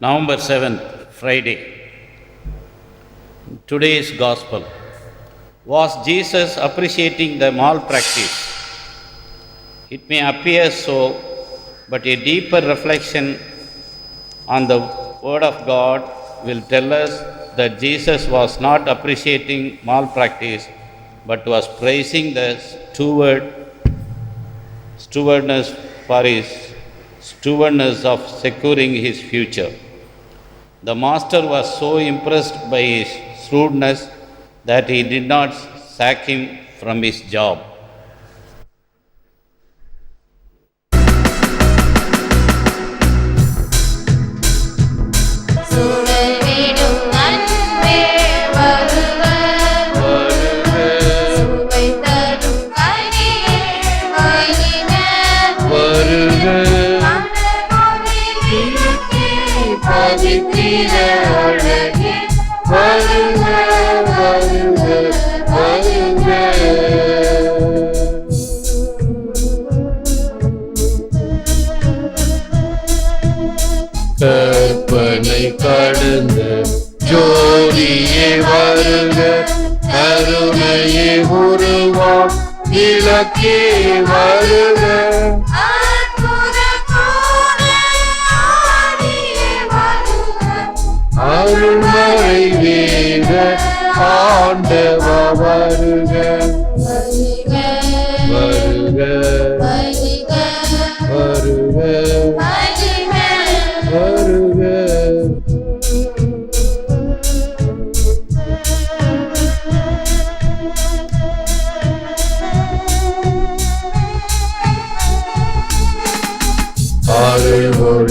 November 7th, Friday. Today's Gospel. Was Jesus appreciating the malpractice? It may appear so, but a deeper reflection on the Word of God will tell us that Jesus was not appreciating malpractice, but was praising the steward, stewardness for his stewardness of securing his future. The master was so impressed by his shrewdness that he did not sack him from his job. கற்பனை கடந்த ஜோதியே வருக கருணையே உருவாம் இலக்கே வருக. அருள்மறை வேத ஆண்டவ வருக.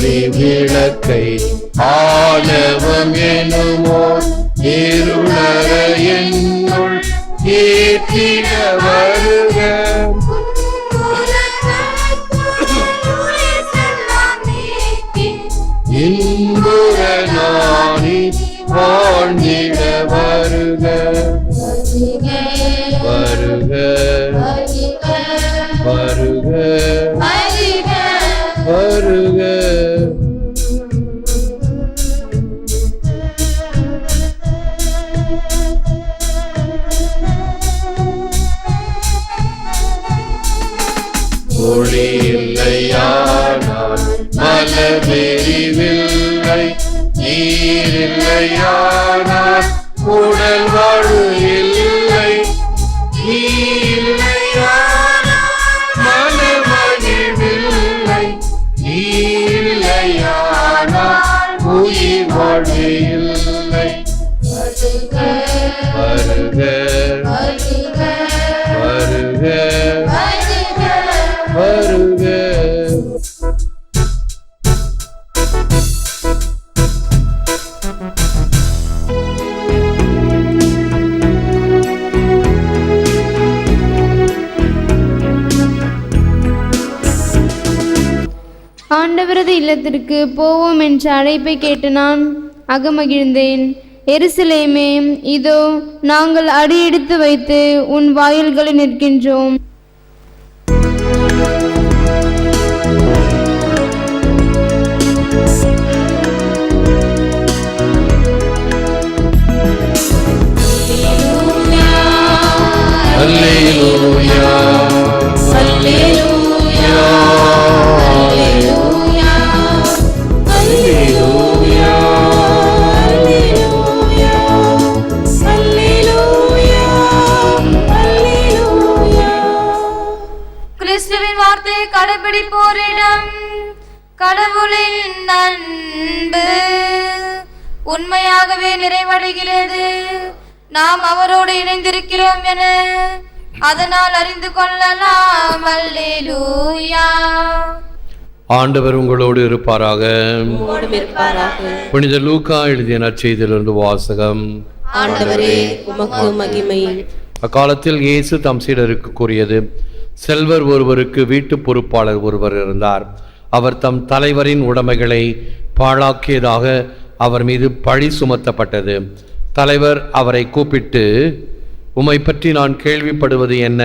ஒளி விளக்கை ஆணவம் எனுமோ இருளற என் ஆண்டவரது போவோம் என்ற அழைப்பை கேட்டு நான் அகமகிழ்ந்தேன். எருசலேமே இதோ நாங்கள் அடியெடுத்து வைத்து உன் வாயில்களில் நிற்கின்றோம். கொள்ளலாம் அல்லேலூயா ஆண்டவர் உங்களோடு இருப்பாராக. புனித லூக்கா எழுதிய நற்செய்தியிலிருந்து வாசகம். ஆண்டவரே உமக்கு மகிமை அக்காலத்தில் இயேசு தம் சீடருக்கு கூறியது செல்வர் ஒருவருக்கு வீட்டு பொறுப்பாளர் ஒருவர் இருந்தார். அவர் தம் தலைவரின் உடைமைகளை பாழாக்கியதாக அவர் மீது பழி சுமத்தப்பட்டது. தலைவர் அவரை கூப்பிட்டு உம்மை பற்றி நான் கேள்விப்படுவது என்ன?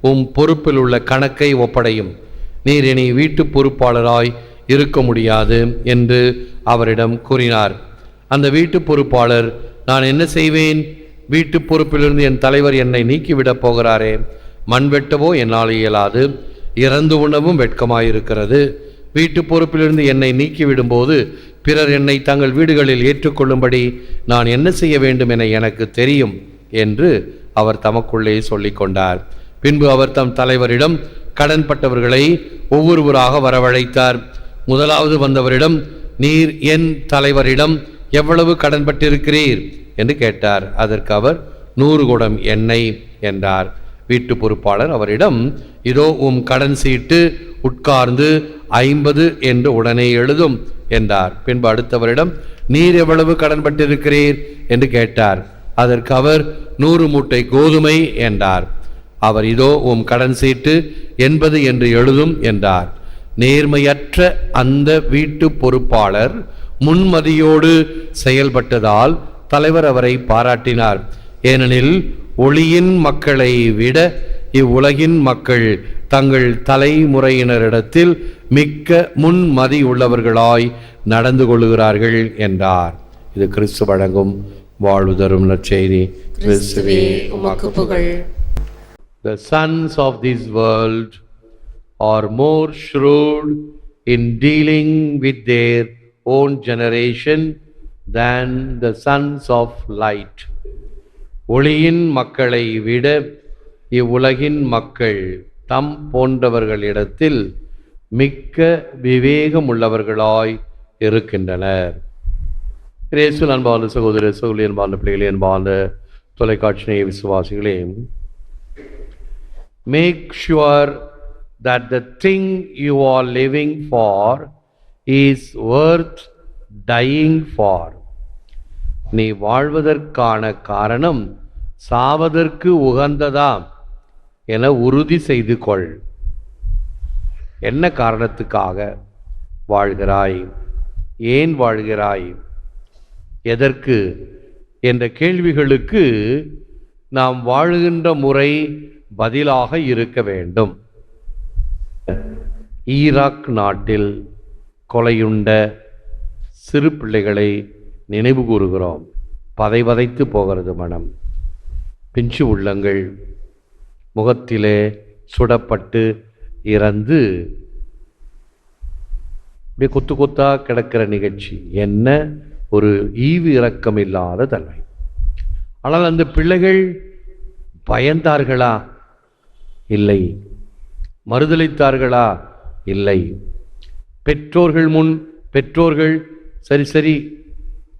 உம் பொறுப்பில் உள்ள கணக்கை ஒப்படையும். நீர் இனி வீட்டு பொறுப்பாளராய் இருக்க முடியாது என்று அவரிடம் கூறினார். அந்த வீட்டு பொறுப்பாளர் நான் என்ன செய்வேன்? வீட்டு பொறுப்பிலிருந்து என் தலைவர் என்னை நீக்கிவிடப் போகிறாரே? மண் வெட்டவோ என்னால் இயலாது. இறந்து உணவும் வெட்கமாயிருக்கிறது. வீட்டு பொறுப்பிலிருந்து என்னை நீக்கிவிடும்போது பிறர் என்னை தங்கள் வீடுகளில் ஏற்றுக்கொள்ளும்படி நான் என்ன செய்ய வேண்டும் என எனக்கு தெரியும் என்று அவர் தமக்குள்ளே சொல்லிக்கொண்டார். கொண்டார் பின்பு அவர் தம் தலைவரிடம் கடன்பட்டவர்களை ஒவ்வொருவராக வரவழைத்தார். முதலாவது வந்தவரிடம் நீர் என் தலைவரிடம் எவ்வளவு கடன்பட்டிருக்கிறீர்? என்று கேட்டார். அதற்கு அவர் நூறு குடம் எண்ணெய் என்றார். வீட்டு பொறுப்பாளர் அவரிடம் இதோ உம் கடன் சீட்டு உட்கார்ந்து ஐம்பது என்று உடனே எழுதும் என்றார். பின்பு அடுத்தவரிடம் நீர் எவ்வளவு கடன்பட்டிருக்கிறீர்? என்று கேட்டார். அதற்கு அவர் நூறு மூட்டை கோதுமை என்றார். அவர் இதோ உம் கடன் சீட்டு என்பது என்று எழுதும் என்றார். நேர்மையற்ற அந்த வீட்டு பொறுப்பாளர் முன்மதியோடு செயல்பட்டதால் தலைவர் அவரை பாராட்டினார். ஏனெனில் ஒளியின் மக்களை விட இவ்வுலகின் மக்கள் தங்கள் தலைமுறையினரிடத்தில் மிக்க முன்மதி உள்ளவர்களாய் நடந்து கொள்கிறார்கள் என்றார். இது கிறிஸ்து வழங்கும் வாழ்வு தரும் நற்செய்தி. கிறிஸ்துவே உமக்கு புகழ். The sons of this world are more shrewd in dealing with their own generation than the sons of light. ஒளியின் மக்களை விட இவ்வுலகின் மக்கள் தம் போன்றவர்களிடத்தில் மிக்க விவேகமுள்ளவர்களாய் இருக்கின்றனர் ரேசு அன்பான சகோதர சகோதரி அன்பான பிள்ளைகளே அன்பான தொலைக்காட்சி விசுவாசிகளையும் விசுவாசிகளே make sure that the thing you are living for is worth dying for. நீ வாழ்வதற்கான காரணம் சாவதற்கு உகந்ததாம் என உறுதி செய்து கொள். என்ன காரணத்துக்காக வாழ்கிறாய்? ஏன் வாழ்கிறாய்? எதற்கு? என்ற கேள்விகளுக்கு நாம் வாழுகின்ற முறை பதிலாக இருக்க வேண்டும். ஈராக் நாட்டில் கொலையுண்ட சிறு பிள்ளைகளை நினைவு கூறுகிறோம். பதை வதைத்து போகிறது மனம். பிஞ்சு உள்ளங்கள் முகத்திலே சுடப்பட்டு இறந்து இப்படி கொத்து கொத்தாக கிடக்கிற நிகழ்ச்சி. என்ன? ஒரு ஈவு இரக்கம் இல்லாத தன்மை. ஆனால் அந்த பிள்ளைகள் பயந்தார்களா? இல்லை. மறுதளித்தார்களா இல்லை. பெற்றோர்கள் முன் பெற்றோர்கள் சரி சரி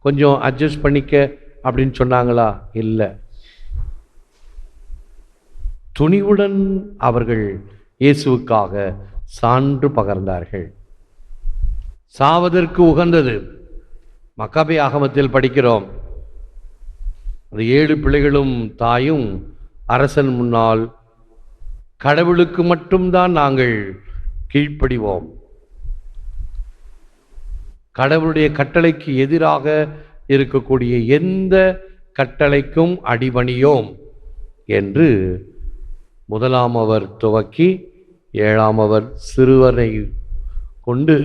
கொஞ்சம் அட்ஜஸ்ட் பண்ணிக்க அப்படின்னு சொன்னாங்களா? இல்லை. துணிவுடன் அவர்கள் இயேசுவுக்காக சான்று பகர்ந்தார்கள். சாவதற்கு உகந்தது. மக்காபி ஆகமத்தில் படிக்கிறோம். அந்த ஏழு பிள்ளைகளும் தாயும் அரசன் முன்னால் கடவுளுக்கு மட்டும்தான் நாங்கள் கீழ்ப்படிவோம். கடவுளுடைய கட்டளைக்கு எதிராக இருக்கக்கூடிய எந்த கட்டளைக்கும் அடிபணியோம் என்று முதலாம் அவர் துவக்கி ஏழாம் அவர் சிறுவனை கொண்டு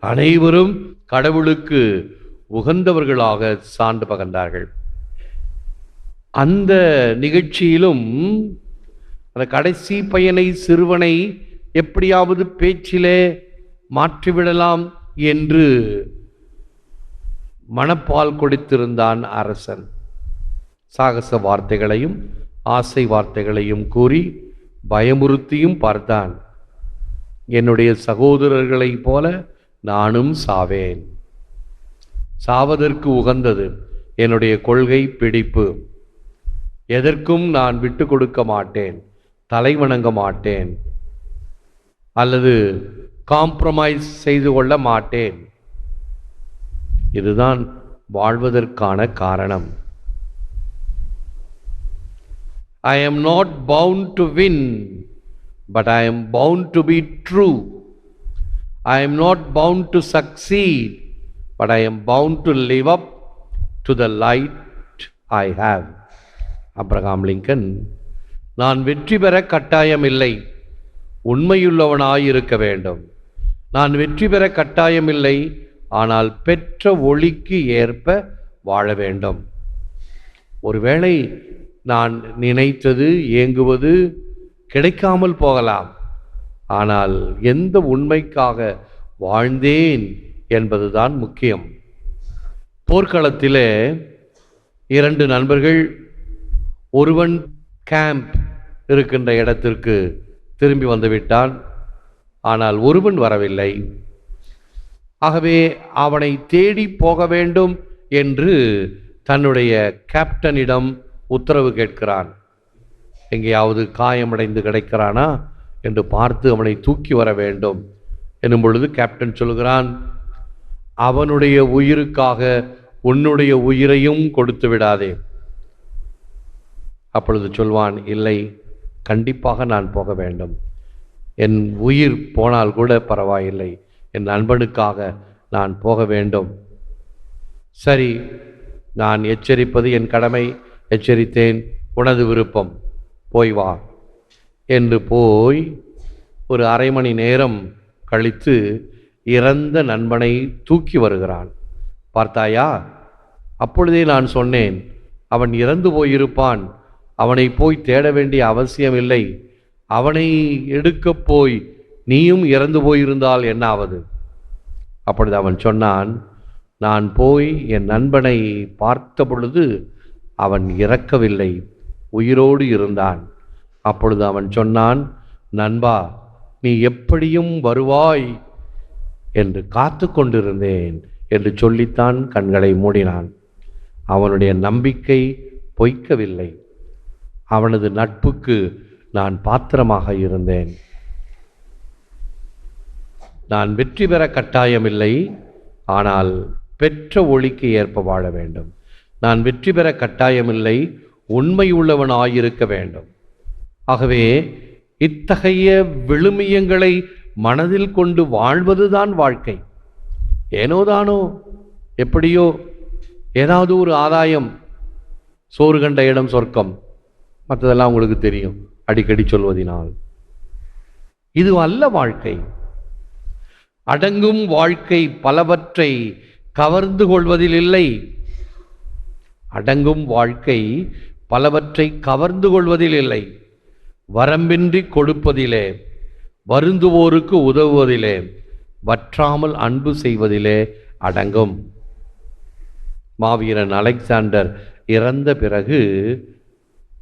அனைவரும் கடவுளுக்கு உகந்தவர்களாக சான்று பகர்ந்தார்கள். அந்த நிகழ்ச்சியிலும் அந்த கடைசி பையனை சிறுவனை எப்படியாவது பேச்சிலே மாற்றிவிடலாம் என்று மனப்பால் கொடுத்திருந்தான் அரசன். சாகச வார்த்தைகளையும் ஆசை வார்த்தைகளையும் கூறி பயமுறுத்தியும் பார்த்தான். என்னுடைய சகோதரர்களைப் போல நானும் சாவேன். சாவதற்கு உகந்தது என்னுடைய கொள்கை பிடிப்பு. எதற்கும் நான் விட்டு கொடுக்க மாட்டேன். தலை வணங்க மாட்டேன் அல்லது காம்ப்ரமைஸ் செய்து கொள்ள மாட்டேன் இதுதான் வாழ்வதற்கான காரணம் I'm not bound to win but I'm bound to be true I'm not bound to succeed but I'm bound to live up to the light I have Abraham Lincoln நான் வெற்றி பெற கட்டாயமில்லை. உண்மையுள்ளவனாயிருக்க வேண்டும். நான் வெற்றி பெற கட்டாயமில்லை. ஆனால் பெற்ற ஒளிக்கு ஏற்ப வாழ வேண்டும். ஒருவேளை நான் நினைத்தது ஏங்குவது கிடைக்காமல் போகலாம். ஆனால் எந்த உண்மைக்காக வாழ்ந்தேன் என்பதுதான் முக்கியம். போர்க்களத்திலே இரண்டு நண்பர்கள் ஒருவன் கேம்ப் இருக்கின்ற இடத்திற்கு திரும்பி வந்துவிட்டான். ஆனால் ஒருவன் வரவில்லை. ஆகவே அவனை தேடி போக வேண்டும் என்று தன்னுடைய கேப்டனிடம் உத்தரவு கேட்கிறான். எங்கேயாவது காயமடைந்து கிடைக்கிறானா என்று பார்த்து அவனை தூக்கி வர வேண்டும் என்னும் பொழுது கேப்டன் சொல்கிறான் அவனுடைய உயிருக்காக உன்னுடைய உயிரையும் கொடுத்து விடாதே. அப்பொழுது சொல்வான் இல்லை கண்டிப்பாக நான் போக வேண்டும். என் உயிர் போனால் கூட பரவாயில்லை. என் நண்பனுக்காக நான் போக வேண்டும். சரி நான் எச்சரிப்பது என் கடமை. எச்சரித்தேன். உனது விருப்பம். போய் வா. என்று போய் ஒரு அரை மணி நேரம் கழித்து இறந்த நண்பனை தூக்கி வருகிறான். பார்த்தாயா? அப்பொழுதே நான் சொன்னேன் அவன் இறந்து போயிருப்பான். அவனை போய் தேட வேண்டிய அவசியம் இல்லை. அவனை எடுக்கப் போய் நீயும் இறந்து போயிருந்தால் என்ன ஆவது அப்பொழுது அவன் சொன்னான் நான் போய் என் நண்பனை பார்த்த பொழுது அவன் இறக்கவில்லை உயிரோடு இருந்தான். அப்பொழுது அவன் சொன்னான் நண்பா நீ எப்படியும் வருவாய் என்று காத்து கொண்டிருந்தேன் என்று சொல்லித்தான் கண்களை மூடினான். அவனுடைய நம்பிக்கை பொய்க்கவில்லை. அவனது நட்புக்கு நான் பாத்திரமாக இருந்தேன். நான் வெற்றி பெற கட்டாயமில்லை ஆனால் பெற்ற ஒளிக்கு ஏற்ப வாழ வேண்டும். நான் வெற்றி பெற கட்டாயமில்லை உண்மையுள்ளவனாயிருக்க வேண்டும். ஆகவே இத்தகைய விழுமியங்களை மனதில் கொண்டு வாழ்வதுதான் வாழ்க்கை. ஏனோதானோ எப்படியோ ஏதாவது ஒரு ஆதாயம் சோறு கண்ட இடம் சொர்க்கம். மற்றதெல்லாம் உங்களுக்கு தெரியும். அடிக்கடி சொல்வதினால். இது அல்ல வாழ்க்கை. அடங்கும் வாழ்க்கை பலவற்றை கவர்ந்து கொள்வதில் இல்லை. அடங்கும் வாழ்க்கை பலவற்றை கவர்ந்து கொள்வதில் இல்லை. வரம்பின்றி கொடுப்பதிலே வருந்துவோருக்கு உதவுவதிலே வற்றாமல் அன்பு செய்வதிலே அடங்கும். மாவீரன் அலெக்சாண்டர் இறந்த பிறகு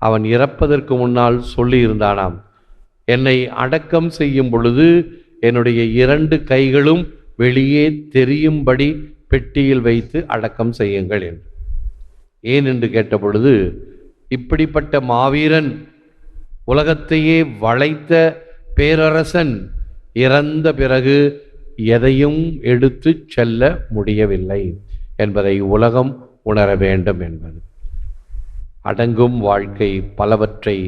அவன் இறப்பதற்கு முன்னால் சொல்லியிருந்தானாம் என்னை அடக்கம் செய்யும் பொழுது என்னுடைய இரண்டு கைகளும் வெளியே தெரியும்படி பெட்டியில் வைத்து அடக்கம் செய்யுங்கள் என்று. ஏன் என்று கேட்டபொழுது இப்படிப்பட்ட மாவீரன் உலகத்தையே வளைத்த பேரரசன் இறந்த பிறகு எதையும் எடுத்துச் செல்ல முடியவில்லை என்பதை உலகம் உணர வேண்டும் என்பது. அடங்கும் வாழ்க்கை பலவற்றை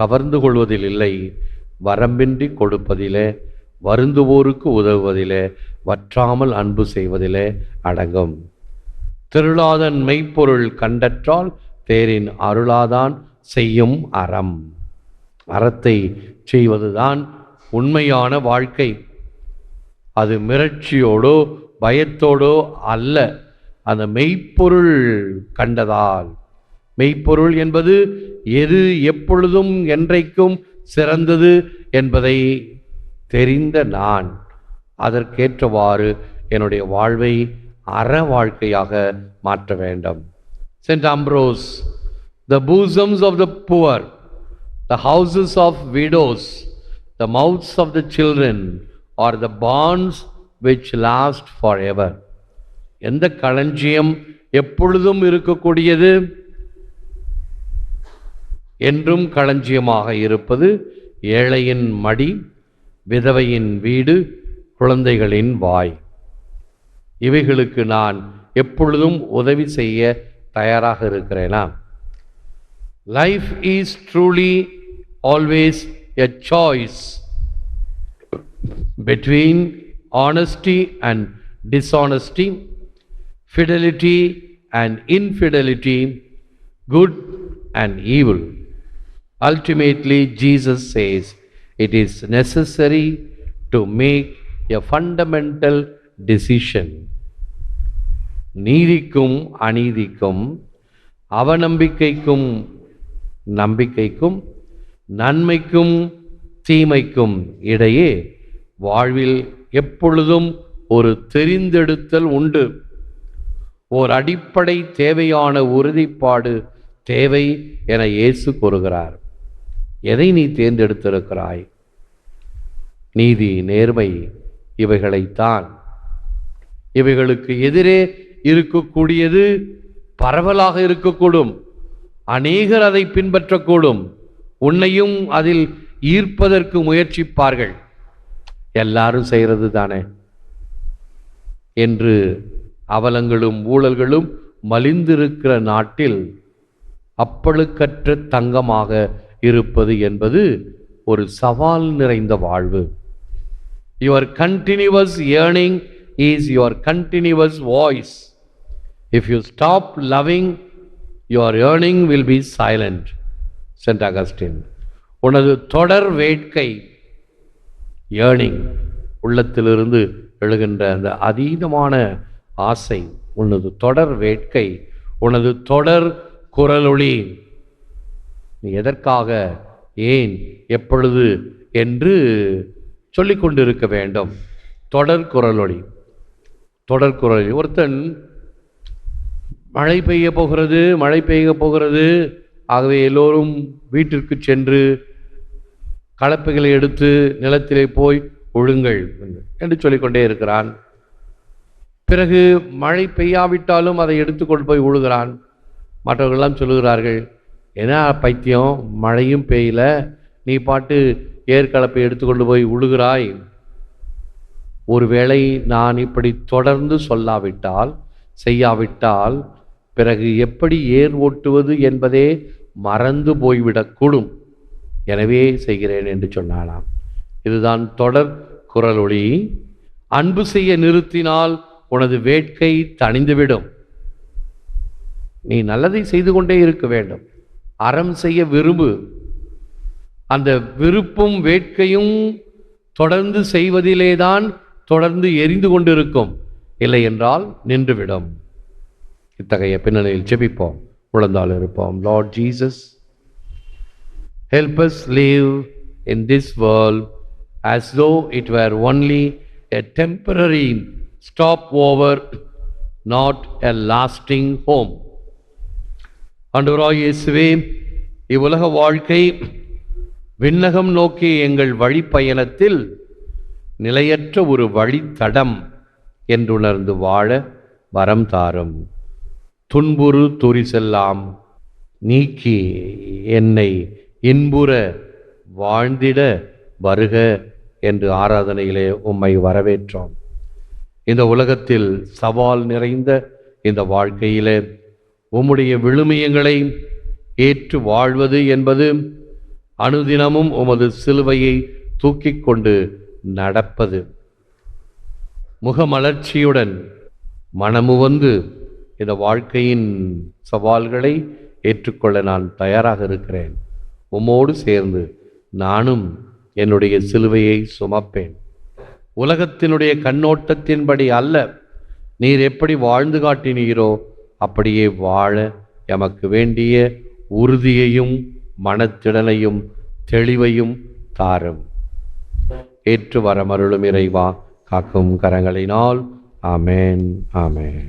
கவர்ந்து கொள்வதில் இல்லை. வரம்பின்றி கொடுப்பதிலே வருந்துவோருக்கு உதவுவதிலே வற்றாமல் அன்பு செய்வதிலே அடங்கும். திருளாதன் மெய்ப்பொருள் கண்டற்றால் தேரின் அருளாதான் செய்யும் அறம். அறத்தை செய்வதுதான் உண்மையான வாழ்க்கை. அது மிரட்சியோடோ பயத்தோடோ அல்ல. அந்த மெய்ப்பொருள் கண்டதால் மெய்ப்பொருள் என்பது எது எப்பொழுதும் என்றைக்கும் சிறந்தது என்பதை தெரிந்த நான் அதற்கேற்றவாறு என்னுடைய வாழ்வை அற வாழ்க்கையாக மாற்ற வேண்டும். Saint Ambrose the bosoms of the poor the houses of widows the mouths of the children are the barns which last forever எந்த களஞ்சியம் எப்பொழுதும் இருக்கக்கூடியது? என்றும் களஞ்சியமாக இருப்பது ஏழையின் மடி விதவையின் வீடு குழந்தைகளின் வாய் இவைகளுக்கு நான் எப்பொழுதும் உதவி செய்ய தயாராக இருக்கிறேனா life is truly always a choice between honesty and dishonesty, fidelity and infidelity, good and evil. Ultimately, Jesus says it is necessary to make a fundamental decision நீதிக்கும் அநீதிக்கும் அவநம்பிக்கைக்கும் நம்பிக்கைக்கும் நன்மைக்கும் தீமைக்கும் இடையே வாழ்வில் எப்பொழுதும் ஒரு தெரிந்தெடுத்தல் உண்டு. ஓர் அடிப்படை தேவையான உறுதிப்பாடு தேவை என இயேசு கூறுகிறார். எதை நீ தேர்ந்தெடுத்திருக்கிறாய்? நீதி நேர்மை இவைகளைத்தான். இவைகளுக்கு எதிரே இருக்கக்கூடியது பரவலாக இருக்கக்கூடும். அநேகர் அதை பின்பற்றக்கூடும். உன்னையும் அதில் ஈர்ப்பதற்கு முயற்சிப்பார்கள். எல்லாரும் செய்கிறது தானே என்று அவலங்களும் ஊழல்களும் மலிந்திருக்கிற நாட்டில் அப்பழுக்கற்ற தங்கமாக இருப்பது என்பது ஒரு சவால் நிறைந்த வாழ்வு. Your continuous earning is your continuous voice if you stop loving your earning will be silent Saint Augustine உனது தொடர் வேட்கை ஏர்னிங் உள்ளத்திலிருந்து எழுகின்ற அந்த அதீதமான ஆசை உனது தொடர் வேட்கை உனது தொடர் குரலொளி நீ எதற்காக ஏன் எப்பொழுது என்று சொல்லிக்கொண்டிருக்க வேண்டும். தொடர் குரலொளி தொடர் குரலொளி ஒருத்தன் மழை பெய்ய போகிறது மழை பெய்ய போகிறது. ஆகவே எல்லோரும் வீட்டிற்கு சென்று கலப்பைகளை எடுத்து நிலத்திலே போய் ஒழுங்கள் என்று சொல்லிக்கொண்டே இருக்கிறான். பிறகு மழை பெய்யாவிட்டாலும் அதை எடுத்துக்கொண்டு போய் உழுகிறான் மற்றவர்கள்லாம் சொல்லுகிறார்கள் என்ன பைத்தியம்? மழையும் பெய்யல. நீ பாட்டு ஏற்கலப்பை எடுத்துக்கொண்டு போய் உழுகிறாய். ஒருவேளை நான் இப்படி தொடர்ந்து சொல்லாவிட்டால் செய்யாவிட்டால் பிறகு எப்படி ஏர் ஓட்டுவது என்பதே மறந்து போய்விடக்கூடும் எனவே செய்கிறேன் என்று சொன்னானாம். இதுதான் தொடர் குரலொளி. அன்பு செய்ய நிறுத்தினால் உனது வேட்கை தணிந்துவிடும். நீ நல்லதை செய்து கொண்டே இருக்க வேண்டும். அறம் செய்ய விரும்பு. அந்த விருப்பும் வேட்கையும் தொடர்ந்து செய்வதிலேதான் தொடர்ந்து எரிந்து கொண்டிருக்கும். இல்லை என்றால் நின்றுவிடும். இத்தகைய பின்னணியில் ஜெபிப்போம். உழந்தால் இருப்போம். Lord Jesus help us live in this world as though it were only a temporary stopover not a lasting home ஆண்டவராய் இயேசுவே இவ்வுலக வாழ்க்கை விண்ணகம் நோக்கி எங்கள் வழிப்பயணத்தில் நிலையற்ற ஒரு வழித்தடம் என்றுணர்ந்து வாழ வரம் தாரும். துன்புறு துரிசெல்லாம் நீக்கி என்னை இன்புற வாழ்ந்திட வருக என்று ஆராதனையிலே உம்மை வரவேற்றோம். இந்த உலகத்தில் சவால் நிறைந்த இந்த வாழ்க்கையிலே உம்முடைய விழுமியங்களை ஏற்று வாழ்வது என்பது அனுதினமும் உமது சிலுவையை தூக்கிக் கொண்டு நடப்பது. முகமலர்ச்சியுடன் மனமுவந்து இந்த வாழ்க்கையின் சவால்களை ஏற்றுக்கொள்ள நான் தயாராக இருக்கிறேன். உம்மோடு சேர்ந்து நானும் என்னுடைய சிலுவையை சுமப்பேன். உலகத்தினுடைய கண்ணோட்டத்தின்படி அல்ல நீர் எப்படி வாழ்ந்து காட்டினீரோ அப்படியே வாழ எமக்கு வேண்டிய உறுதியையும் மனத்திடலையும் தெளிவையும் தாரும். ஏற்று வரமருளும் இறைவா காக்கும் கரங்களினால். ஆமேன் ஆமேன்.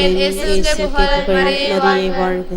ஆமென் இயேசுவுக்கே புகழ் மரியே வாழ்க